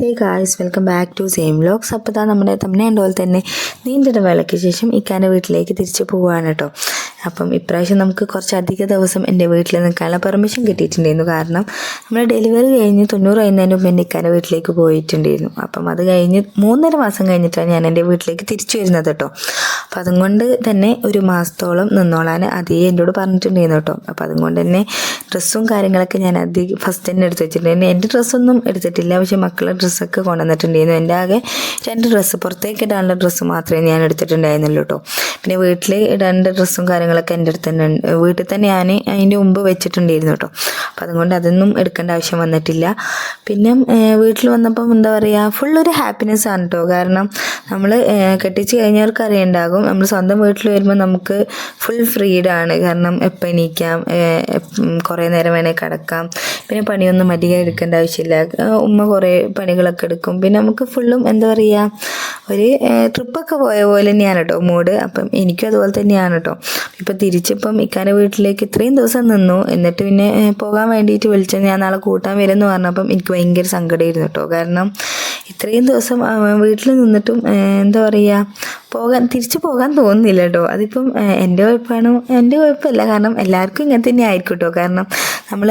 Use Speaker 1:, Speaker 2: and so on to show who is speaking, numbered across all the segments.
Speaker 1: Hey guys welcome back to same vlogs അപ്പോൾ താ നമ്മുടെ തമ്മനെ പോലെ തന്നെ നീണ്ടിട്ട് വേളയ്ക്ക് ശേഷം ഇക്കാന്റെ വീട്ടിലേക്ക് തിരിച്ചു പോവുകയാണ് കേട്ടോ. അപ്പം ഇപ്രാവശ്യം നമുക്ക് കുറച്ചധിക ദിവസം എന്റെ വീട്ടിൽ നിൽക്കാനുള്ള പെർമിഷൻ കിട്ടിയിട്ടുണ്ടായിരുന്നു. കാരണം നമ്മൾ ഡെലിവറി കഴിഞ്ഞ് തൊണ്ണൂറ് കഴിയുന്നതിന് മുമ്പ് എന്റെ ഇക്കാന്റെ വീട്ടിലേക്ക് പോയിട്ടുണ്ടായിരുന്നു. അപ്പം അത് കഴിഞ്ഞ് മൂന്നര മാസം കഴിഞ്ഞിട്ടാണ് ഞാൻ എന്റെ വീട്ടിലേക്ക് തിരിച്ചു വരുന്നത് കേട്ടോ. അപ്പം അതുകൊണ്ട് തന്നെ ഒരു മാസത്തോളം നിന്നോളാൻ അതേ എന്നോട് പറഞ്ഞിട്ടുണ്ടായിരുന്നു കേട്ടോ. അപ്പം അതുകൊണ്ട് തന്നെ ഡ്രസ്സും കാര്യങ്ങളൊക്കെ ഞാൻ അധികം ഫസ്റ്റ് തന്നെ എടുത്ത് വെച്ചിട്ടുണ്ടായിരുന്നു. എന്റെ ഡ്രസ്സൊന്നും എടുത്തിട്ടില്ല. പക്ഷെ മക്കളുടെ ഡ്രസ്സൊക്കെ കൊണ്ടുവന്നിട്ടുണ്ടായിരുന്നു. എന്റെ ആകെ രണ്ട് ഡ്രസ്സ് പുറത്തേക്ക് ഇടാനുള്ള ഡ്രസ്സ് മാത്രമേ ഞാൻ എടുത്തിട്ടുണ്ടായിരുന്നുള്ളൂ കേട്ടോ. പിന്നെ വീട്ടിൽ ഇടേണ്ട ഡ്രസ്സും കാര്യങ്ങളൊക്കെ എന്റെ അടുത്ത് തന്നെ വീട്ടിൽ തന്നെ ഞാൻ അതിന്റെ മുമ്പ് വെച്ചിട്ടുണ്ടായിരുന്നു കേട്ടോ. അപ്പം അതുകൊണ്ട് അതൊന്നും എടുക്കേണ്ട ആവശ്യം വന്നിട്ടില്ല. പിന്നെ വീട്ടിൽ വന്നപ്പം എന്താ പറയുക ഫുൾ ഒരു ഹാപ്പിനെസ് ആണ് കേട്ടോ. കാരണം നമ്മൾ കെട്ടിച്ച് കഴിഞ്ഞവർക്ക് അറിയുണ്ടാകും നമ്മൾ സ്വന്തം വീട്ടിൽ വരുമ്പോൾ നമുക്ക് ഫുൾ ഫ്രീഡാണ് കാരണം എപ്പോൾ എണീക്കാം? കുറേ നേരം വേണേൽ കിടക്കാം. പിന്നെ പണിയൊന്നും അധികം എടുക്കേണ്ട ആവശ്യമില്ല. ഉമ്മ കുറേ പണികളൊക്കെ എടുക്കും. പിന്നെ നമുക്ക് ഫുള്ളും എന്താ പറയുക ഒരു ട്രിപ്പൊക്കെ പോയ പോലെ തന്നെയാണ് കേട്ടോ മൂഡ് അപ്പം എനിക്കും അതുപോലെ തന്നെയാണ് കേട്ടോ ഇപ്പം തിരിച്ചിപ്പം ഇക്കാന്റെ വീട്ടിലേക്ക് ഇത്രയും ദിവസം നിന്നു. എന്നിട്ട് പിന്നെ പോകാൻ വേണ്ടിയിട്ട് വിളിച്ചത് ഞാൻ നാളെ കൂട്ടാൻ വരുമെന്ന് പറഞ്ഞപ്പം എനിക്ക് ഭയങ്കര സങ്കടമായിരുന്നു കേട്ടോ കാരണം ഇത്രയും ദിവസം വീട്ടിൽ നിന്നിട്ടും എന്താ പറയുക പോകാൻ തിരിച്ചു പോകാൻ തോന്നുന്നില്ല കേട്ടോ അതിപ്പം എന്റെ കുഴപ്പമാണോ എന്റെ കുഴപ്പമില്ല കാരണം എല്ലാവർക്കും ഇങ്ങനെ തന്നെ ആയിരിക്കും കേട്ടോ കാരണം നമ്മൾ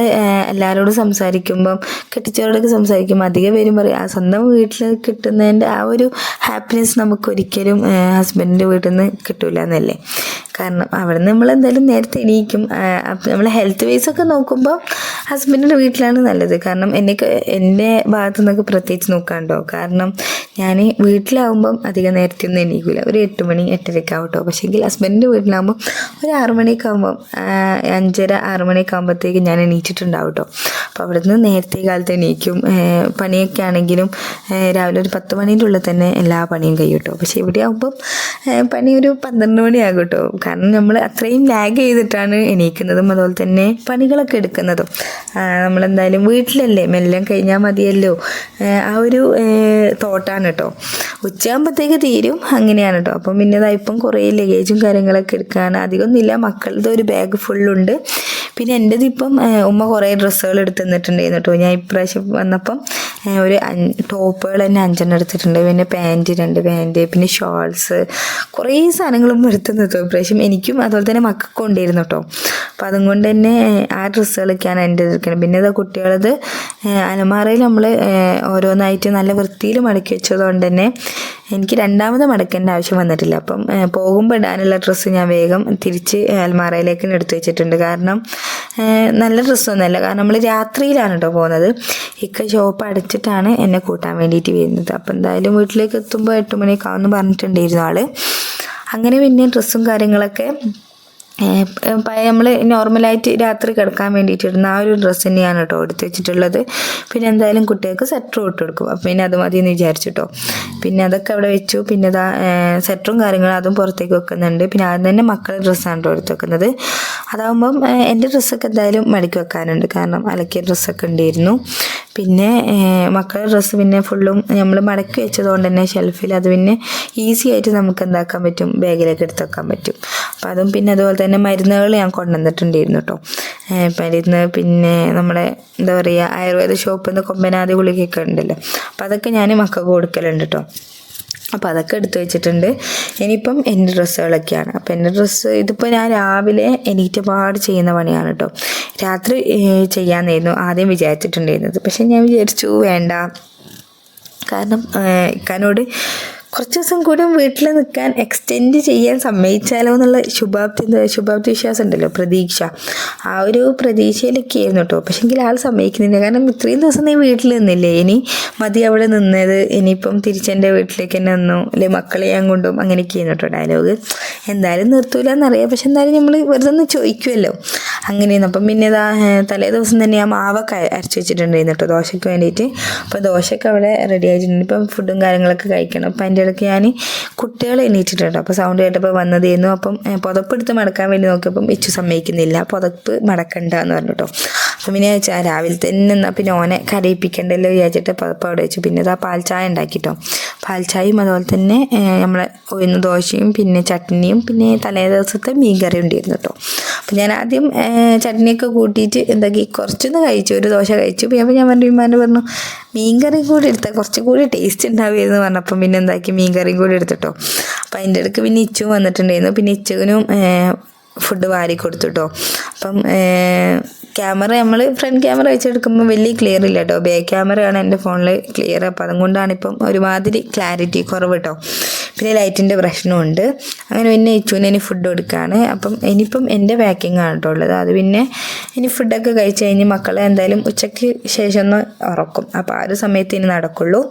Speaker 1: എല്ലാവരോടും സംസാരിക്കുമ്പം കെട്ടിച്ചവരോടൊക്കെ സംസാരിക്കുമ്പോൾ അധികം പേരും പറയും ആ സ്വന്തം വീട്ടിൽ കിട്ടുന്നതിന്റെ ആ ഒരു ഹാപ്പിനെസ് നമുക്ക് ഒരിക്കലും ഹസ്ബൻഡിന്റെ വീട്ടിൽ നിന്ന് കിട്ടില്ല എന്നല്ലേ കാരണം അവിടെ നമ്മൾ എന്തായാലും നേരത്തെ എണീക്കും. നമ്മൾ ഹെൽത്ത് വൈസ് ഒക്കെ നോക്കുമ്പോൾ ഹസ്ബൻഡിന്റെ വീട്ടിലാണ് നല്ലത്. കാരണം എന്നെ എന്റെ ഭാഗത്തു നിന്നൊക്കെ പ്രത്യേകിച്ച് നോക്കാണ്ടോ കാരണം ഞാൻ വീട്ടിലാവുമ്പം അധികം നേരത്തെ ഒന്നും എണീക്കില്ല ഒരു എട്ട് മണി എട്ടരയ്ക്ക് ആവും കേട്ടോ പക്ഷേങ്കിൽ ഹസ്ബൻഡിന്റെ വീട്ടിലാവുമ്പം ഒരു ആറ് മണിയൊക്കെ ആകുമ്പം അഞ്ചര ആറ് മണിയൊക്കെ ആകുമ്പോഴത്തേക്ക് ഞാൻ എണീറ്റിട്ടുണ്ടാവും കേട്ടോ അപ്പോൾ അവിടെ നിന്ന് നേരത്തെ കാലത്ത് എണീക്കും. പണിയൊക്കെ ആണെങ്കിലും രാവിലെ ഒരു പത്ത് മണീന്റെ ഉള്ളിൽ തന്നെ എല്ലാ പണിയും കഴിയും കേട്ടോ പക്ഷേ ഇവിടെ ആകുമ്പം പണി ഒരു പന്ത്രണ്ട് മണിയാകട്ടോ കേട്ടോ കാരണം നമ്മൾ അത്രയും ലാഗ് ചെയ്തിട്ടാണ് എണീക്കുന്നതും അതുപോലെ തന്നെ പണികളൊക്കെ എടുക്കുന്നതും. നമ്മളെന്തായാലും വീട്ടിലല്ലേ. മെല്ലെ കഴിഞ്ഞാൽ മതിയല്ലോ. ആ ഒരു തോട്ടാണ് കേട്ടോ. ഉച്ചയാകുമ്പോഴത്തേക്ക് തീരും. അങ്ങനെയാണ് കേട്ടോ. അപ്പം പിന്നെ ഇപ്പം കുറേ ലഗേജും കാര്യങ്ങളൊക്കെ എടുക്കാൻ അധികമൊന്നുമില്ല. മക്കളുടെ ഒരു ബാഗ് ഫുള്ളുണ്ട് പിന്നെ എന്റെത് ഇപ്പം ഉമ്മ കുറേ ഡ്രസ്സുകൾ എടുത്ത് തന്നിട്ടുണ്ടായിരുന്നു കേട്ടോ. ഞാൻ ഇപ്രാവശ്യം വന്നപ്പം ഒരു ടോപ്പുകൾ തന്നെ അഞ്ചെണ്ണം എടുത്തിട്ടുണ്ട്. പിന്നെ പാന്റ് രണ്ട് പാന്റ് പിന്നെ ഷോൾസ് കുറേ സാധനങ്ങളും എടുത്തു നിർത്തു ഇപ്രാവശ്യം എനിക്കും അതുപോലെ തന്നെ മക്കൾക്കും ഉണ്ടായിരുന്നു കേട്ടോ. അപ്പം അതുകൊണ്ട് തന്നെ ആ ഡ്രസ്സുകളൊക്കെയാണ് എന്റെ ഇരിക്കുന്നത് പിന്നെ ഇതാ കുട്ടികളത് അലമാറയിൽ നമ്മൾ ഓരോന്നായിട്ട് നല്ല വൃത്തിയിൽ മടക്കി വെച്ചതുകൊണ്ട് തന്നെ എനിക്ക് രണ്ടാമത് മടക്കേണ്ട ആവശ്യം വന്നിട്ടില്ല. അപ്പം പോകുമ്പോൾ ഇടാനുള്ള ഡ്രസ്സ് ഞാൻ വേഗം തിരിച്ച് അൽമാറയിലേക്ക് തന്നെ എടുത്തു വെച്ചിട്ടുണ്ട്. കാരണം നല്ല ഡ്രസ്സൊന്നുമല്ല. കാരണം നമ്മൾ രാത്രിയിലാണ് കേട്ടോ പോകുന്നത്. ഇക്ക ഷോപ്പ് അടച്ചിട്ടാണ് എന്നെ കൂട്ടാൻ വേണ്ടിയിട്ട് വരുന്നത്. അപ്പം എന്തായാലും വീട്ടിലേക്ക് എത്തുമ്പോൾ എട്ട് മണിയൊക്കെ ആവുമെന്ന് പറഞ്ഞിട്ടുണ്ടായിരുന്നു ആൾ അങ്ങനെ പിന്നെ ഡ്രസ്സും കാര്യങ്ങളൊക്കെ നമ്മൾ നോർമലായിട്ട് രാത്രി കിടക്കാൻ വേണ്ടിയിട്ട് ഇടുന്ന ആ ഒരു ഡ്രസ്സ് തന്നെയാണ് കേട്ടോ എടുത്ത് വെച്ചിട്ടുള്ളത്. പിന്നെ എന്തായാലും കുട്ടികൾക്ക് സെറ്ററും ഇട്ട് കൊടുക്കും. അപ്പം പിന്നെ അത് മതി എന്ന് വിചാരിച്ചിട്ടോ പിന്നെ അതൊക്കെ അവിടെ വെച്ചു. പിന്നെ ഇതാ സെറ്ററും കാര്യങ്ങളും അതും പുറത്തേക്ക് വെക്കുന്നുണ്ട്. പിന്നെ ആദ്യം തന്നെ മക്കളുടെ ഡ്രസ്സാണ് കേട്ടോ എടുത്ത് വെക്കുന്നത്. അതാകുമ്പം എന്റെ ഡ്രസ്സൊക്കെ എന്തായാലും മടക്കി വെക്കാനുണ്ട്. കാരണം അലക്കിയ ഡ്രസ്സൊക്കെ ഉണ്ടായിരുന്നു. പിന്നെ മക്കളുടെ ഡ്രസ്സ് പിന്നെ ഫുള്ളും നമ്മൾ മടക്കി വെച്ചതുകൊണ്ട് തന്നെ ഷെൽഫിൽ അത് പിന്നെ ഈസി ആയിട്ട് നമുക്ക് എന്താക്കാൻ പറ്റും? ബാഗിലേക്ക് എടുത്ത് വെക്കാൻ പറ്റും. അപ്പോൾ അതും പിന്നെ അതുപോലെ തന്നെ മരുന്നുകൾ ഞാൻ കൊണ്ടുവന്നിട്ടുണ്ടായിരുന്നു കേട്ടോ മരുന്ന് പിന്നെ നമ്മുടെ എന്താ പറയുക ആയുർവേദ ഷോപ്പിൽ നിന്ന് കൊമ്പനാതി ഗുളികയൊക്കെ ഉണ്ടല്ലോ. അപ്പം അതൊക്കെ ഞാൻ മക്കൾക്ക് കൊടുക്കലുണ്ട് കേട്ടോ അപ്പോൾ അതൊക്കെ എടുത്തു വെച്ചിട്ടുണ്ട്. ഇനിയിപ്പം എന്റെ ഡ്രസ്സുകളൊക്കെയാണ്. അപ്പോൾ എന്റെ ഡ്രസ്സ് ഇതിപ്പോൾ ഞാൻ രാവിലെ എനിക്കപാട് പാട് ചെയ്യുന്ന പണിയാണ് കേട്ടോ രാത്രി ചെയ്യാമെന്നായിരുന്നു ആദ്യം വിചാരിച്ചിട്ടുണ്ടായിരുന്നത്. പക്ഷെ ഞാൻ വിചാരിച്ചു വേണ്ട. കാരണം ഇക്കാനോട് കുറച്ച് ദിവസം കൂടി വീട്ടിൽ നിൽക്കാൻ എക്സ്റ്റെൻഡ് ചെയ്യാൻ സമ്മതിച്ചാലോ എന്നുള്ള ശുഭാപ്തി ശുഭാപ്തി വിശ്വാസം ഉണ്ടല്ലോ പ്രതീക്ഷ. ആ ഒരു പ്രതീക്ഷയിലൊക്കെ ആയിരുന്നു കേട്ടോ പക്ഷെങ്കിൽ ആൾ സമ്മതിക്കുന്നില്ല. കാരണം ഇത്രയും ദിവസം നീ വീട്ടിൽ നിന്നില്ലേ? ഇനി മതി അവിടെ നിന്നത്. ഇനിയിപ്പം തിരിച്ചെന്റെ വീട്ടിലേക്ക് തന്നെ വന്നു. അല്ലെ മക്കളെ ഞാൻ കൊണ്ടും അങ്ങനെയൊക്കെയായിരുന്നു കേട്ടോ ഡയലോഗ് എന്തായാലും നിർത്തൂല എന്നറിയാം പക്ഷെ എന്തായാലും നമ്മൾ വെറുതെ ഒന്ന് ചോദിക്കുമല്ലോ അങ്ങനെയായിരുന്നു. അപ്പം പിന്നെ തലേ ദിവസം തന്നെ ഞാൻ മാവൊക്കെ അരച്ച് വെച്ചിട്ടുണ്ടായിരുന്നു കേട്ടോ ദോശയ്ക്ക് വേണ്ടിയിട്ട്. അപ്പോൾ ദോശയൊക്കെ അവിടെ റെഡി ആയിട്ടുണ്ട്. ഇപ്പം ഫുഡും കാര്യങ്ങളൊക്കെ കഴിക്കണം. അപ്പം അതിന്റെ ഇടയ്ക്ക് ഞാൻ കുട്ടികളെ എണീറ്റിട്ടുണ്ട് അപ്പോൾ സൗണ്ട് കേട്ടപ്പോൾ വന്നതേന്നു. അപ്പം പുതപ്പെടുത്ത് മടക്കാൻ വേണ്ടി നോക്കിയപ്പം ഇച്ചു സമ്മതിക്കുന്നില്ല. പുതപ്പ് മടക്കണ്ട എന്ന് പറഞ്ഞു കേട്ടോ. അപ്പം പിന്നെ ചാ- രാവിലെ തന്നെ എന്നാൽ പിന്നെ ഓനെ കരയിപ്പിക്കണ്ടല്ലോ? വിചാരിച്ചിട്ട് പതപ്പം വെച്ചു. പിന്നെ ഇതാ പാൽ ചായ ഉണ്ടാക്കിട്ടോ. പാൽ ചായയും അതുപോലെ തന്നെ നമ്മളെ ഉഴുന്ന ദോശയും പിന്നെ ചട്നിയും പിന്നെ തലേ ദിവസത്തെ മീൻ കറി ഉണ്ടായിരുന്നു കേട്ടോ. അപ്പം ഞാൻ ആദ്യം ചട്നിയൊക്കെ കൂട്ടിയിട്ട് എന്താക്കി കുറച്ചൊന്ന് കഴിച്ചു. ഒരു ദോശ കഴിച്ചു. പിന്നെ അപ്പോൾ ഞാൻ പറഞ്ഞു ഉമ്മാന്റെ പറഞ്ഞു മീൻ കറിയും കൂടി എടുത്താൽ കുറച്ചും കൂടി ടേസ്റ്റ് ഉണ്ടാവുമായിരുന്നു പറഞ്ഞപ്പം പിന്നെ എന്താക്കി മീൻ കറിയും കൂടി എടുത്തിട്ടോ. അപ്പം അതിന്റെ ഇടയ്ക്ക് പിന്നെ ഇച്ചു വന്നിട്ടുണ്ടായിരുന്നു. പിന്നെ ഇച്ചുവിനും ഫുഡ് വാരി കൊടുത്തു കേട്ടോ അപ്പം ക്യാമറ നമ്മൾ ഫ്രണ്ട് ക്യാമറ വെച്ചെടുക്കുമ്പോൾ വലിയ ക്ലിയർ ഇല്ല കേട്ടോ ബാക്ക് ക്യാമറയാണ് എന്റെ ഫോണിൽ ക്ലിയർ അപ്പം അതുകൊണ്ടാണ് ഇപ്പം ഒരുമാതിരി ക്ലാരിറ്റി കുറവ് കേട്ടോ പിന്നെ ലൈറ്റിന്റെ പ്രശ്നമുണ്ട്. അങ്ങനെ പിന്നെ ഇച്ചുവിന് ഇനി ഫുഡ് കൊടുക്കുകയാണ് അപ്പം ഇനിയിപ്പം എന്റെ പാക്കിംഗ് ആണ് കേട്ടോ ഉള്ളത്. അത് പിന്നെ ഇനി ഫുഡൊക്കെ കഴിച്ച് കഴിഞ്ഞ് മക്കളെ എന്തായാലും ഉച്ചയ്ക്ക് ശേഷം ഒന്ന് ഉറക്കും. അപ്പോൾ ആ ഒരു സമയത്ത് ഇനി നടക്കുള്ളൂ.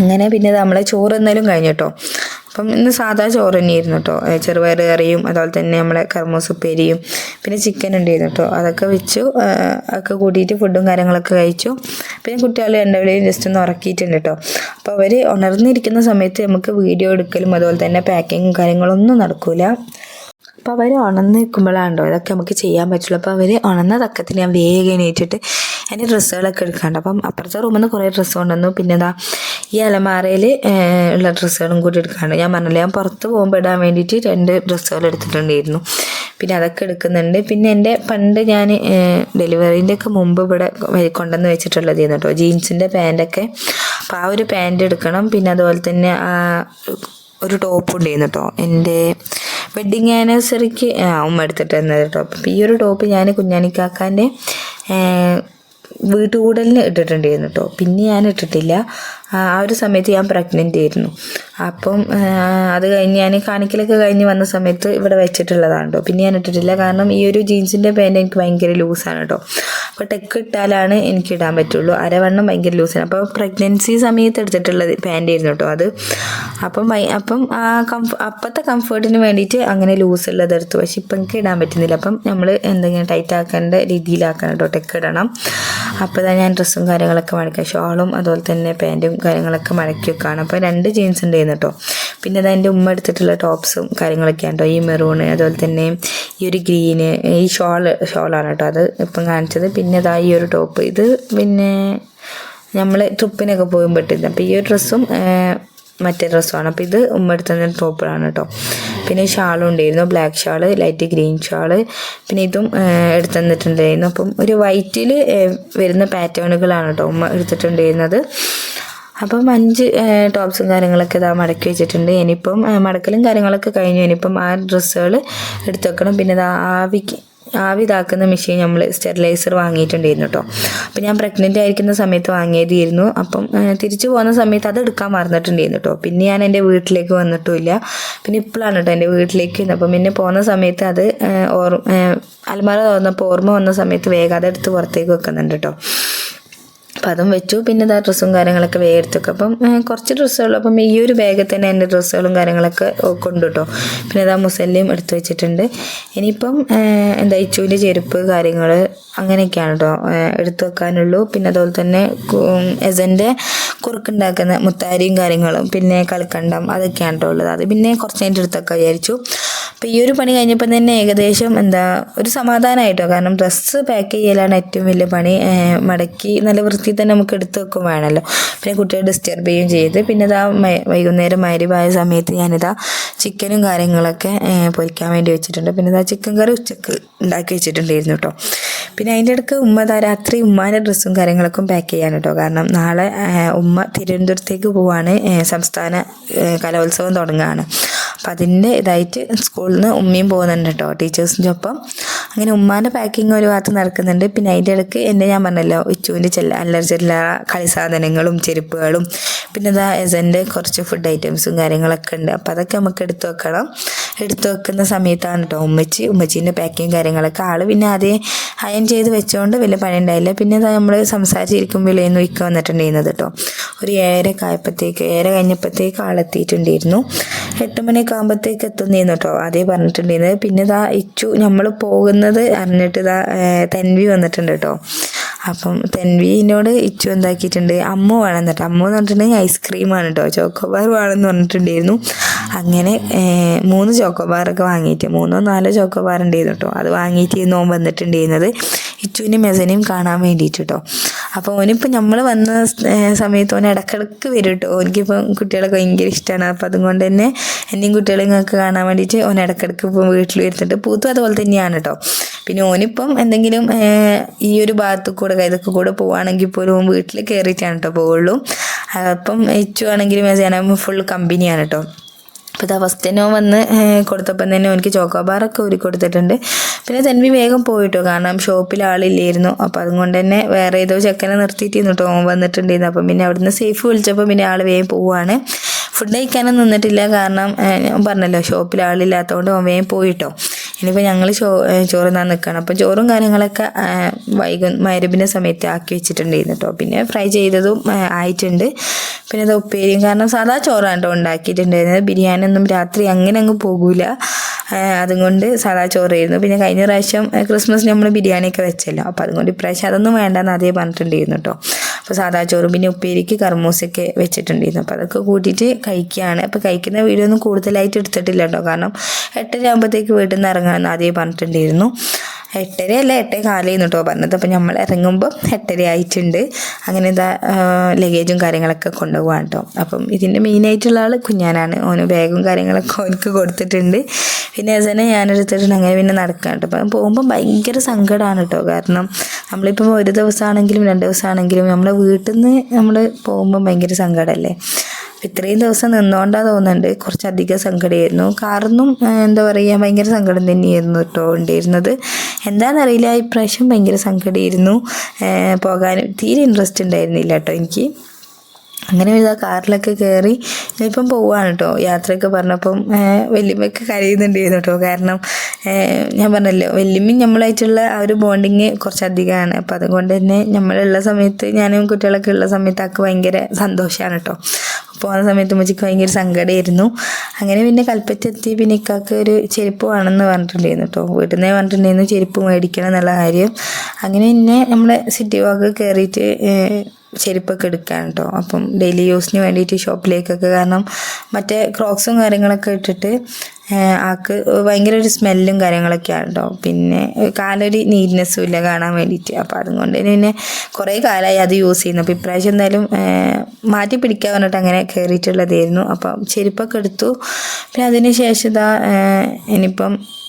Speaker 1: അങ്ങനെ പിന്നെ നമ്മളെ ചോറ് എന്തായാലും കഴിഞ്ഞു കേട്ടോ അപ്പം ഇന്ന് സാധാ ചോറ് തന്നെയായിരുന്നു കേട്ടോ. ചെറുപയർ കറിയും അതുപോലെ തന്നെ നമ്മളെ കർമ്മസുപ്പേരിയും പിന്നെ ചിക്കൻ ഉണ്ടായിരുന്നു കേട്ടോ. അതൊക്കെ വെച്ചു ഒക്കെ കൂട്ടിയിട്ട് ഫുഡും കാര്യങ്ങളൊക്കെ കഴിച്ചു. പിന്നെ കുട്ടികൾ രണ്ടുപേരെയും ജസ്റ്റ് ഒന്ന് ഉറക്കിയിട്ടുണ്ട് കേട്ടോ. അപ്പോൾ അവർ ഉണർന്നിരിക്കുന്ന സമയത്ത് നമുക്ക് വീഡിയോ എടുക്കലും അതുപോലെ തന്നെ പാക്കിങ്ങും കാര്യങ്ങളൊന്നും നടക്കൂല. അപ്പോൾ അവർ ഉണർന്ന് നിൽക്കുമ്പോഴാണല്ലോ ഇതൊക്കെ നമുക്ക് ചെയ്യാൻ പറ്റുള്ളൂ. അപ്പോൾ അവർ ഉണർന്ന തക്കത്തിൽ ഞാൻ വേഗം എണീറ്റിട്ട് എന്റെ ഡ്രസ്സുകളൊക്കെ എടുക്കാണ്ട് അപ്പം അപ്പുറത്തെ റൂമിൽ നിന്ന് കുറേ ഡ്രസ്സ് കൊണ്ടുവന്നു. പിന്നെ ഇതാ ഈ അലമാരയിൽ ഉള്ള ഡ്രസ്സുകളും കൂടി എടുക്കാണ്ട് ഞാൻ പറഞ്ഞില്ല ഞാൻ പുറത്ത് പോകുമ്പോൾ ഇടാൻ വേണ്ടിയിട്ട് രണ്ട് ഡ്രസ്സുകൾ എടുത്തിട്ടുണ്ടായിരുന്നു. പിന്നെ അതൊക്കെ എടുക്കുന്നുണ്ട്. പിന്നെ എന്റെ പണ്ട് ഞാൻ ഡെലിവറീന്റെ ഒക്കെ മുമ്പ് ഇവിടെ കൊണ്ടുവന്ന് വെച്ചിട്ടുള്ളതായിരുന്നു കേട്ടോ. ജീൻസിന്റെ പാന്റൊക്കെ അപ്പോൾ ആ ഒരു പാന്റ് എടുക്കണം. പിന്നെ അതുപോലെ തന്നെ ഒരു ടോപ്പ് ഉണ്ടായിരുന്നു കേട്ടോ. എന്റെ വെഡ്ഡിങ് ആനിവേഴ്സറിക്ക് ഉമ്മ എടുത്തിട്ട് തന്നത് കേട്ടോ അപ്പം ഈ ഒരു ടോപ്പ് ഞാൻ കുഞ്ഞാനിക്കാക്കാന്റെ വീട്ടുകൂടലിന് ഇട്ടിട്ടുണ്ടായിരുന്നു കേട്ടോ പിന്നെ ഞാൻ ഇട്ടിട്ടില്ല. ആ ഒരു സമയത്ത് ഞാൻ പ്രഗ്നന്റ് ആയിരുന്നു. അപ്പം അത് കഴിഞ്ഞ് ഞാൻ കാണിക്കലൊക്കെ കഴിഞ്ഞ് വന്ന സമയത്ത് ഇവിടെ വെച്ചിട്ടുള്ളതാണ് കേട്ടോ പിന്നെ ഞാൻ ഇട്ടിട്ടില്ല. കാരണം ഈ ഒരു ജീൻസിന്റെ പാന്റ് എനിക്ക് ഭയങ്കര ലൂസാണ് കേട്ടോ അപ്പോൾ ടെക്ക് ഇട്ടാലാണ് എനിക്ക് ഇടാൻ പറ്റുള്ളൂ. അരവണ്ണം ഭയങ്കര ലൂസാണ് അപ്പോൾ പ്രഗ്നൻസി സമയത്ത് എടുത്തിട്ടുള്ളത് പാന്റ് ആയിരുന്നു കേട്ടോ അത്. അപ്പം അപ്പം ആ കംഫ് അപ്പോഴത്തെ കംഫർട്ടിന് വേണ്ടിയിട്ട് അങ്ങനെ ലൂസ് ഉള്ളത് എടുത്തു. പക്ഷെ ഇപ്പം എനിക്ക് ഇടാൻ പറ്റുന്നില്ല. അപ്പം നമ്മൾ എന്തെങ്കിലും ടൈറ്റ് ആക്കേണ്ട രീതിയിലാക്കണം കേട്ടോ ടെക്ക് ഇടണം. അപ്പോൾ തന്നെ ഞാൻ ഡ്രസ്സും കാര്യങ്ങളൊക്കെ മടക്കുക ഷോളും അതുപോലെ തന്നെ പാന്റും കാര്യങ്ങളൊക്കെ മടക്കി വെക്കുകയാണ് അപ്പോൾ രണ്ട് ജീൻസ് ഉണ്ടായിരുന്നു കേട്ടോ പിന്നെ അത് എന്റെ ഉമ്മ എടുത്തിട്ടുള്ള ടോപ്സും കാര്യങ്ങളൊക്കെയാണ് കേട്ടോ ഈ മെറൂണ് അതുപോലെ തന്നെ ഈ ഒരു ഗ്രീന് ഈ ഷോൾ ഷോളാണ് കേട്ടോ അത് ഇപ്പം കാണിച്ചത്. പിന്നെ ഇതാ ഈ ഒരു ടോപ്പ്. ഇത് പിന്നെ നമ്മൾ ട്രിപ്പിനൊക്കെ പോകുമ്പോൾ ഇട്ടിരുന്നത് അപ്പോൾ ഈ ഒരു ഡ്രസ്സും മറ്റേ ഡ്രസ്സുമാണ്. അപ്പോൾ ഇത് ഉമ്മ എടുത്ത ടോപ്പിലാണ് കേട്ടോ പിന്നെ ഷാളും ഉണ്ടായിരുന്നു. Black shawl light green shawl. പിന്നെ ഇതും എടുത്തുതന്നിട്ടുണ്ടായിരുന്നു അപ്പം ഒരു വൈറ്റിൽ വരുന്ന പാറ്റേണുകളാണ് കേട്ടോ ഉമ്മ എടുത്തിട്ടുണ്ടായിരുന്നത്. അപ്പം അഞ്ച് ടോപ്സും കാര്യങ്ങളൊക്കെ ഇതാ മടക്കി വെച്ചിട്ടുണ്ട്. ഇനിയിപ്പം മടക്കലും കാര്യങ്ങളൊക്കെ കഴിഞ്ഞു. ഇനിയിപ്പം ആ ഡ്രസ്സുകൾ എടുത്തു വെക്കണം. പിന്നെ ഇതാ ആവിക്ക് ആവി ഇതാക്കുന്ന മെഷീൻ നമ്മൾ സ്റ്റെറിലൈസർ വാങ്ങിയിട്ടുണ്ടായിരുന്നു കേട്ടോ അപ്പം ഞാൻ പ്രഗ്നന്റ് ആയിരിക്കുന്ന സമയത്ത് വാങ്ങിയതായിരുന്നു. അപ്പം തിരിച്ചു പോകുന്ന സമയത്ത് അത് എടുക്കാൻ മറന്നിട്ടുണ്ടായിരുന്നു കേട്ടോ പിന്നെ ഞാൻ എന്റെ വീട്ടിലേക്ക് വന്നിട്ടുമില്ല. പിന്നെ ഇപ്പോഴാണ് കേട്ടോ എന്റെ വീട്ടിലേക്ക് അപ്പം പിന്നെ പോകുന്ന സമയത്ത് അത് ഓർമ്മ അലമാര തുറന്നപ്പോൾ ഓർമ്മ വന്ന സമയത്ത് വേഗം അതെടുത്ത് പുറത്തേക്ക് വെക്കുന്നുണ്ട് കേട്ടോ അപ്പം അതും വെച്ചു. പിന്നെ ഇതാ ഡ്രസ്സും കാര്യങ്ങളൊക്കെ വേർത്തൊക്കെ അപ്പം കുറച്ച് ഡ്രസ്സുകളും. അപ്പം ഈ ഒരു ബാഗിൽ തന്നെ എന്റെ ഡ്രസ്സുകളും കാര്യങ്ങളൊക്കെ കൊണ്ടു കേട്ടോ പിന്നെ ഇതാ മുസല്ലിയും എടുത്തു വെച്ചിട്ടുണ്ട്. ഇനിയിപ്പം എന്താ ഇച്ചുവിന്റെ ചെരുപ്പ് കാര്യങ്ങൾ അങ്ങനെയൊക്കെയാണ് കേട്ടോ എടുത്തു വെക്കാനുള്ളൂ. പിന്നെ അതുപോലെ തന്നെ എസന്റെ കുറുക്കുണ്ടാക്കുന്ന മുത്താരിയും കാര്യങ്ങളും പിന്നെ കളിക്കണ്ടം അതൊക്കെയാണ് കേട്ടോ ഉള്ളത്. അത് പിന്നെ കുറച്ച് കഴിഞ്ഞിട്ട് എടുത്തൊക്കെ വിചാരിച്ചു. അപ്പോൾ ഈ ഒരു പണി കഴിഞ്ഞപ്പോൾ തന്നെ ഏകദേശം എന്താ ഒരു സമാധാനമായിട്ടോ കാരണം ഡ്രസ്സ് പാക്ക് ചെയ്യലാണ് ഏറ്റവും വലിയ പണി. മടക്കി നല്ല വൃത്തി തന്നെ നമുക്ക് എടുത്ത് വെക്കും വേണമല്ലോ പിന്നെ കുട്ടികളെ ഡിസ്റ്റർബ് ചെയ്യുകയും ചെയ്ത്. പിന്നെ ഇതാ വൈകുന്നേരം മരിവായ സമയത്ത് ഞാനിതാ ചിക്കനും കാര്യങ്ങളൊക്കെ പൊരിക്കാൻ വേണ്ടി വെച്ചിട്ടുണ്ട്. പിന്നെ ഇതാ ചിക്കൻ കറി ഉച്ചയ്ക്ക് ഉണ്ടാക്കി വെച്ചിട്ടുണ്ടായിരുന്നു കേട്ടോ പിന്നെ അതിന്റെ ഇടയ്ക്ക് ഉമ്മ ഇതാ രാത്രി ഉമ്മാന്റെ ഡ്രസ്സും കാര്യങ്ങളൊക്കെ പാക്ക് ചെയ്യാൻ കേട്ടോ കാരണം നാളെ ഉമ്മ തിരുവനന്തപുരത്തേക്ക് പോവാണ്. സംസ്ഥാന കലോത്സവം തുടങ്ങുകയാണ് അപ്പം അതിന്റെ ഇതായിട്ട് സ്കൂളിൽ നിന്ന് ഉമ്മയും പോകുന്നുണ്ട് കേട്ടോ ടീച്ചേഴ്സിന്റെ ഒപ്പം. അങ്ങനെ ഉമ്മാന്റെ പാക്കിങ് ഒരു ഭാഗത്ത് നടക്കുന്നുണ്ട്. പിന്നെ അതിന്റെ ഇടയ്ക്ക് എന്നെ ഞാൻ പറഞ്ഞല്ലോ ഇച്ചുവിന്റെ ചെല്ല അല്ലറ കളി സാധനങ്ങളും ചെരുപ്പുകളും പിന്നെ ഇതാ എസന്റെ കുറച്ച് ഫുഡ് ഐറ്റംസും കാര്യങ്ങളൊക്കെ ഉണ്ട്. അപ്പോൾ അതൊക്കെ നമുക്ക് എടുത്തു വെക്കണം. എടുത്തു വെക്കുന്ന സമയത്താണ് കേട്ടോ ഉമ്മച്ചി ഉമ്മച്ചീന്റെ പാക്കിങ് കാര്യങ്ങളൊക്കെ. ആൾ പിന്നെ ആദ്യം അയൺ ചെയ്ത് വെച്ചുകൊണ്ട് വലിയ പണി ഉണ്ടായില്ല പിന്നെ നമ്മൾ സംസാരിച്ചിരിക്കുമ്പോഴേന്ന് വിൽക്കുക വന്നിട്ടുണ്ടായിരുന്നത് കേട്ടോ ഒരു ഏഴര ആയപ്പോഴത്തേക്ക് ഏഴര കഴിഞ്ഞപ്പോഴത്തേക്ക് ആളെത്തിയിട്ടുണ്ടായിരുന്നു എട്ട് മണിയൊക്കെ ആകുമ്പോഴത്തേക്ക് എത്തുന്നേന്ന് കേട്ടോ അതേ പറഞ്ഞിട്ടുണ്ടായിരുന്നത്. പിന്നെ ഇതാ ഇച്ചു നമ്മൾ പോകുന്നത് അറിഞ്ഞിട്ട് ഇതാ തെൻവി വന്നിട്ടുണ്ട് കേട്ടോ. അപ്പം തെൻവിനോട് ഇച്ചു എന്താക്കിയിട്ടുണ്ട് അമ്മ വേണം എന്നിട്ട്. അമ്മ എന്ന് പറഞ്ഞിട്ടുണ്ടെങ്കിൽ ഐസ്ക്രീമാണ് കേട്ടോ. ചോക്കോബാർ വേണമെന്ന് പറഞ്ഞിട്ടുണ്ടായിരുന്നു. അങ്ങനെ മൂന്ന് ചോക്കോബാറൊക്കെ വാങ്ങിയിട്ട് മൂന്നോ നാലോ ചോക്കോബാർ ഉണ്ടായിരുന്നു കേട്ടോ. അത് വാങ്ങിയിട്ട് നോമ്പ് വന്നിട്ടുണ്ടായിരുന്നത്. ഇച്ചുവിനെയും മെസനെയും കാണാൻ വേണ്ടിയിട്ട് കേട്ടോ. അപ്പോൾ ഓനിപ്പോൾ നമ്മൾ വന്ന സമയത്ത് ഓൻ ഇടക്കിടക്ക് വരും കേട്ടോ ഓനിക്കിപ്പം കുട്ടികളൊക്കെ ഭയങ്കര ഇഷ്ടമാണ് അപ്പോൾ അതുകൊണ്ട് തന്നെ എന്നെയും കുട്ടികളെയും കാണാൻ വേണ്ടിയിട്ട് ഓൻ ഇടക്കിടക്ക് ഇപ്പം വീട്ടിൽ വരുന്നുണ്ട്. പൂത്തും അതുപോലെ തന്നെയാണ് കേട്ടോ പിന്നെ ഓനിപ്പം എന്തെങ്കിലും ഈ ഒരു ഭാഗത്ത് കൂടെ ഇതൊക്കെ കൂടെ പോവുകയാണെങ്കിൽ പോലും വീട്ടിൽ കയറിയിട്ടാണ് കേട്ടോ പോവുള്ളൂ. അപ്പം ഇച്ചു ആണെങ്കിലും ഫുൾ കമ്പനിയാണ് കേട്ടോ അപ്പോൾ ഇതാ ഫസ്റ്റ് വന്ന് കൊടുത്തപ്പം തന്നെ എനിക്ക് ചോക്കോബാറൊക്കെ ഊരി കൊടുത്തിട്ടുണ്ട്. പിന്നെ തൻവി വേഗം പോയിട്ടോ കാരണം ഷോപ്പിൽ ആളില്ലായിരുന്നു. അപ്പോൾ അതുകൊണ്ട് തന്നെ വേറെ ഏതോ ചെക്കനെ നിർത്തിയിട്ടിരുന്നു കേട്ടോ വന്നിട്ടുണ്ടായിരുന്നു. അപ്പം പിന്നെ അവിടുന്ന് സേഫ് വിളിച്ചപ്പോൾ പിന്നെ ആൾ വേഗം പോവുകയാണ് ഫുഡ് കഴിക്കാനൊന്നും നിന്നിട്ടില്ല കാരണം ഞാൻ പറഞ്ഞല്ലോ ഷോപ്പിൽ ആളില്ലാത്തതുകൊണ്ട് ഓൻ വേഗം പോയിട്ടോ. ഇനിയിപ്പോൾ ഞങ്ങൾ ചോ ചോറ് തന്നാൽ നിൽക്കണം അപ്പോൾ ചോറും കാര്യങ്ങളൊക്കെ വൈകും മരുബിന്റെ സമയത്ത് ആക്കി വെച്ചിട്ടുണ്ടായിരുന്നു കേട്ടോ പിന്നെ ഫ്രൈ ചെയ്തതും ആയിട്ടുണ്ട്. പിന്നെ അത് ഉപ്പേരിയും കാരണം സാധാ ചോറാണ് കേട്ടോ ഉണ്ടാക്കിയിട്ടുണ്ടായിരുന്നത്. ബിരിയാണി ഒന്നും രാത്രി അങ്ങനെ അങ്ങ് പോകൂല. അതുകൊണ്ട് സാധാ ചോറായിരുന്നു. പിന്നെ കഴിഞ്ഞ പ്രാവശ്യം ക്രിസ്മസിന് നമ്മൾ ബിരിയാണിയൊക്കെ വെച്ചല്ലോ. അപ്പോൾ അതുകൊണ്ട് ഇപ്രാവശ്യം അതൊന്നും വേണ്ടെന്ന് ആദ്യം പറഞ്ഞിട്ടുണ്ടായിരുന്നു കേട്ടോ അപ്പോൾ സാധാ ചോറ് പിന്നെ ഉപ്പേരിക്ക് കർമൂസൊക്കെ വെച്ചിട്ടുണ്ടായിരുന്നു. അപ്പോൾ അതൊക്കെ കൂട്ടിയിട്ട് കഴിക്കുകയാണ്. അപ്പോൾ കഴിക്കുന്ന വീഡിയോ ഒന്നും കൂടുതലായിട്ട് എടുത്തിട്ടില്ല കേട്ടോ. കാരണം എട്ടര ആകുമ്പോഴത്തേക്ക് വീട്ടിൽ നിന്ന് ഇറങ്ങാമെന്ന് ആദ്യമേ പറഞ്ഞിട്ടുണ്ടായിരുന്നു. എട്ടര അല്ല എട്ടേ കാലായിരുന്നു കേട്ടോ പറഞ്ഞത്. അപ്പോൾ നമ്മൾ ഇറങ്ങുമ്പോൾ എട്ടര ആയിട്ടുണ്ട്. അങ്ങനെ ഇതാ ലഗേജും കാര്യങ്ങളൊക്കെ കൊണ്ടുപോകാൻ കേട്ടോ അപ്പം ഇതിന്റെ മെയിനായിട്ടുള്ള ആൾ കുഞ്ഞാനാണ്. ഓന് ബാഗും കാര്യങ്ങളൊക്കെ ഓനക്ക് കൊടുത്തിട്ടുണ്ട്. പിന്നെ എസനെ ഞാനെടുത്തിട്ടുണ്ട് അങ്ങനെ പിന്നെ നടക്കാം കേട്ടോ അപ്പം പോകുമ്പോൾ ഭയങ്കര സങ്കടമാണ് കേട്ടോ കാരണം നമ്മളിപ്പോൾ ഒരു ദിവസമാണെങ്കിലും രണ്ട് ദിവസമാണെങ്കിലും നമ്മളെ വീട്ടിൽ നിന്ന് നമ്മൾ പോകുമ്പോൾ ഭയങ്കര സങ്കടമല്ലേ ഇത്രയും ദിവസം നിന്നോണ്ടാ തോന്നുന്നുണ്ട് കുറച്ചധികം സങ്കടമായിരുന്നു കാറിന്നും എന്താ പറയുക ഭയങ്കര സങ്കടം തന്നെയായിരുന്നു കേട്ടോ ഉണ്ടായിരുന്നത്. എന്താണെന്നറിയില്ല ഇപ്രാവശ്യം ഭയങ്കര സങ്കടമായിരുന്നു പോകാനും തീരെ ഇൻട്രസ്റ്റ് ഉണ്ടായിരുന്നില്ല കേട്ടോ എനിക്ക്. അങ്ങനെ ഇതാ കാറിലൊക്കെ കയറി ഇപ്പം പോവാണ് കേട്ടോ യാത്രയൊക്കെ പറഞ്ഞപ്പം വല്യമ്മയൊക്കെ കരയുന്നുണ്ടായിരുന്നു കേട്ടോ കാരണം ഞാൻ പറഞ്ഞല്ലോ വല്യമ്മയും നമ്മളായിട്ടുള്ള ആ ഒരു ബോണ്ടിങ് കുറച്ചധികമാണ് അപ്പം അതുകൊണ്ട് തന്നെ നമ്മളുള്ള സമയത്ത് ഞാനും കുട്ടികളൊക്കെ ഉള്ള സമയത്ത് ആക്ക് ഭയങ്കര സന്തോഷമാണ് കേട്ടോ പോകുന്ന സമയത്ത് ഉമ്മച്ചിക്ക് ഭയങ്കര സങ്കടമായിരുന്നു അങ്ങനെ പിന്നെ കൽപ്പറ്റെത്തി പിന്നെ ഇക്കാക്ക് ഒരു ചെരുപ്പ് വേണമെന്ന് പറഞ്ഞിട്ടുണ്ടായിരുന്നു കേട്ടോ വീട്ടിൽ നിന്നേ പറഞ്ഞിട്ടുണ്ടായിരുന്നു ചെരുപ്പ് മേടിക്കണം എന്നുള്ള കാര്യം. അങ്ങനെ പിന്നെ നമ്മളെ സിറ്റി വാക്ക് കയറിയിട്ട് ചെരുപ്പൊക്കെ എടുക്കാൻ കേട്ടോ അപ്പം ഡെയിലി യൂസിന് വേണ്ടിയിട്ട് ഷോപ്പിലേക്കൊക്കെ കാരണം മറ്റേ ക്രോക്സും കാര്യങ്ങളൊക്കെ ഇട്ടിട്ട് ആൾക്ക് ഭയങ്കര ഒരു സ്മെല്ലും കാര്യങ്ങളൊക്കെയാണ് കേട്ടോ പിന്നെ കാലൊരു നീറ്റ്നെസ്സും ഇല്ല കാണാൻ വേണ്ടിയിട്ട്. അപ്പോൾ അതുകൊണ്ട് തന്നെ പിന്നെ കുറേ കാലമായി അത് യൂസ് ചെയ്യുന്നു. അപ്പോൾ ഇപ്രാവശ്യം എന്തായാലും മാറ്റി പിടിക്കാൻ പറഞ്ഞിട്ട് അങ്ങനെ കയറിയിട്ടുള്ളതായിരുന്നു അപ്പം ചെരുപ്പൊക്കെ എടുത്തു. പിന്നെ അതിന് ശേഷം ഇതാ ഇനിയിപ്പം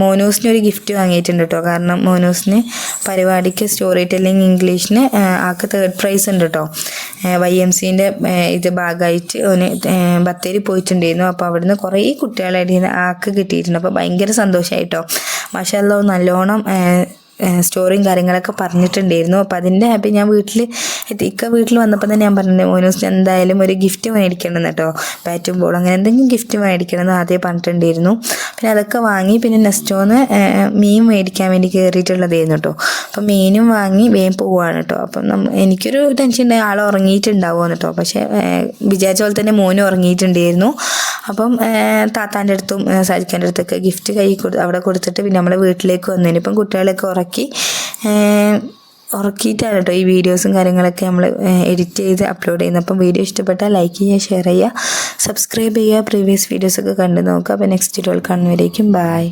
Speaker 1: മോനൂസിന് ഒരു ഗിഫ്റ്റ് വാങ്ങിയിട്ടുണ്ട് കേട്ടോ കാരണം മോനൂസിന് പരിപാടിക്ക് സ്റ്റോറി ടെല്ലിങ് ഇംഗ്ലീഷിന് ആൾക്ക് തേർഡ് പ്രൈസ് ഉണ്ട് കേട്ടോ വൈ എം സിന്റെ ഇത് ഭാഗമായിട്ട് ഓന് ബത്തേരി പോയിട്ടുണ്ടായിരുന്നു. അപ്പോൾ അവിടുന്ന് കുറേ കുട്ടികളായിട്ട് ആൾക്ക് കിട്ടിയിട്ടുണ്ട്. അപ്പോൾ ഭയങ്കര സന്തോഷമായിട്ടോ മാഷല്ലോ നല്ലോണം സ്റ്റോറിയും കാര്യങ്ങളൊക്കെ പറഞ്ഞിട്ടുണ്ടായിരുന്നു. അപ്പോൾ അതിന്റെ ഹാപ്പി ഞാൻ വീട്ടിൽ ഇക്ക വീട്ടിൽ വന്നപ്പോൾ തന്നെ ഞാൻ പറഞ്ഞു മോനൂസിന് എന്തായാലും ഒരു ഗിഫ്റ്റ് മേടിക്കണം കേട്ടോ ബാറ്റും ബോളും അങ്ങനെ എന്തെങ്കിലും ഗിഫ്റ്റ് മേടിക്കണം എന്ന് ആദ്യം പറഞ്ഞിട്ടുണ്ടായിരുന്നു. പിന്നെ അതൊക്കെ വാങ്ങി പിന്നെ നെസ്റ്റോന്ന് മീൻ മേടിക്കാൻ വേണ്ടി കയറിയിട്ടുള്ളതായിരുന്നു കേട്ടോ അപ്പം മീനും വാങ്ങി വേഗം പോവുകയാണ് കേട്ടോ അപ്പം എനിക്കൊരു ടെൻഷൻ ഉണ്ടായി ആൾ ഉറങ്ങിയിട്ടുണ്ടാവുമെന്ന് കേട്ടോ പക്ഷേ വിചാരിച്ച പോലെ തന്നെ മോനും ഉറങ്ങിയിട്ടുണ്ടായിരുന്നു. അപ്പം താത്താന്റെ അടുത്തും സാജിക്കാന്റെ അടുത്തൊക്കെ ഗിഫ്റ്റ് കൈ കൊടു അവിടെ കൊടുത്തിട്ട് പിന്നെ നമ്മളെ വീട്ടിലേക്ക് വന്നതിന് ഇപ്പം കുട്ടികളൊക്കെ ഉറക്കി ഏഹ് ഉറക്കിയിട്ടാണ് കേട്ടോ ഈ വീഡിയോസും കാര്യങ്ങളൊക്കെ നമ്മൾ എഡിറ്റ് ചെയ്ത് അപ്ലോഡ് ചെയ്യുന്നത്. അപ്പം വീഡിയോ ഇഷ്ടപ്പെട്ടാൽ ലൈക്ക് ചെയ്യുക ഷെയർ ചെയ്യുക സബ്സ്ക്രൈബ് ചെയ്യുക പ്രീവിയസ് വീഡിയോസൊക്കെ കണ്ടു നോക്കുക. അപ്പോൾ നെക്സ്റ്റ് വീഡിയോയിൽ കാണുന്നവരേക്കും ബൈ